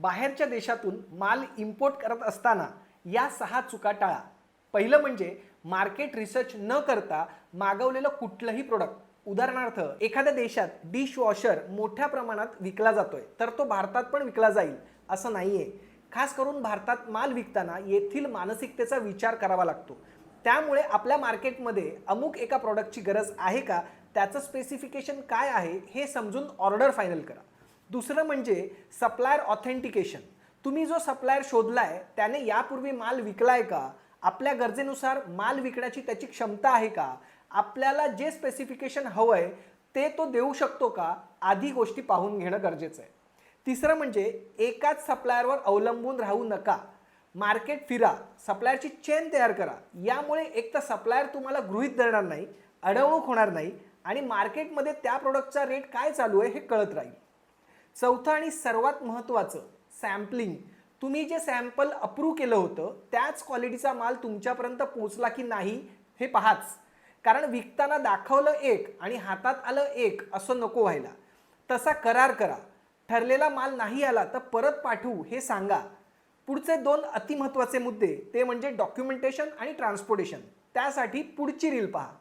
बाहेरच्या देशातून माल इम्पोर्ट करत असताना या सहा चुका टाळा. पहिलं म्हणजे मार्केट रिसर्च न करता मागवलेलं कुठलंही प्रोडक्ट उदाहरणार्थ एखाद्या देशात डिशवॉशर मोठ्या प्रमाणात विकला जातोय तर तो भारतात पण विकला जाईल असं नाहीये. खास करून भारतात माल विकताना येथील मानसिकतेचा विचार करावा लागतो. त्यामुळे आपल्या मार्केटमध्ये अमुक एका प्रॉडक्टची गरज आहे का? त्याचं स्पेसिफिकेशन काय आहे? हे समजून ऑर्डर फायनल करा. दुसरं म्हणजे सप्लायर ऑथेंटिकेशन तुम्ही जो सप्लायर शोधलाय त्याने यापूर्वी माल विकलाय का? आपल्या गरजेनुसार माल विकण्याची त्याची क्षमता आहे का? आपल्याला जे स्पेसिफिकेशन हवंय ते तो देऊ शकतो का? आधी गोष्टी पाहून घेणं गरजेचं आहे. तिसरं म्हणजे एकाच सप्लायरवर अवलंबून राहू नका. मार्केट फिरा सप्लायरची चेन तयार करा. यामुळे एक तर सप्लायर तुम्हाला गृहित धरणार नाही अडवणूक होणार नाही आणि मार्केटमध्ये त्या प्रोडक्टचा रेट काय चालू आहे हे कळत राहील. चौथं आणि सर्वात महत्त्वाचं सॅम्पलिंग. तुम्ही जे सॅम्पल अप्रूव्ह केलं होतं त्याच क्वालिटीचा माल तुमच्यापर्यंत पोहोचला की नाही हे पहाच. कारण विकताना दाखवलं एक आणि हातात आलं एक असं नको व्हायला. तसा करार करा. ठरलेला माल नाही आला तर परत पाठवू हे सांगा. पुढचे दोन अतिमहत्वाचे मुद्दे ते म्हणजे डॉक्युमेंटेशन आणि ट्रान्सपोर्टेशन. त्यासाठी पुढची रील पहा.